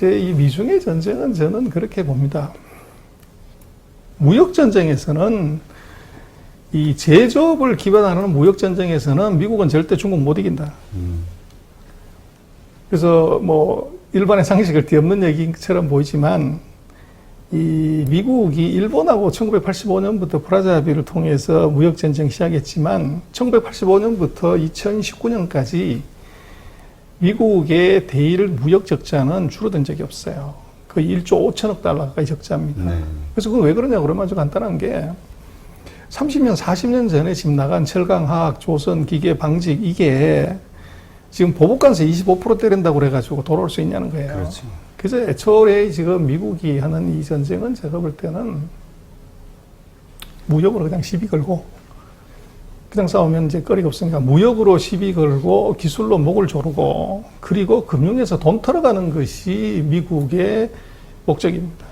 이제 이 미중의 전쟁은 저는 그렇게 봅니다. 무역 전쟁에서는 이 제조업을 기반하는 무역 전쟁에서는 미국은 절대 중국 못 이긴다. 음. 그래서 뭐 일반의 상식을 뒤엎는 얘기처럼 보이지만 이 미국이 일본하고 1985년부터 프라자 합의를 통해서 무역 전쟁 시작했지만 1985년부터 2019년까지 미국의 대일 무역 적자는 줄어든 적이 없어요. 거의 1조 5천억 달러 가까이 적자입니다. 네. 그래서 그건 왜 그러냐 그러면 아주 간단한 게 30년, 40년 전에 지금 나간 철강화학, 조선, 기계, 방직 이게 지금 보복관세 25% 때린다고 그래가지고 돌아올 수 있냐는 거예요. 그렇죠. 그래서 애초에 지금 미국이 하는 이 전쟁은 제가 볼 때는 무역으로 그냥 시비 걸고 그냥 싸우면 이제 거리가 없으니까 무역으로 시비 걸고 기술로 목을 조르고 그리고 금융에서 돈 털어가는 것이 미국의 목적입니다.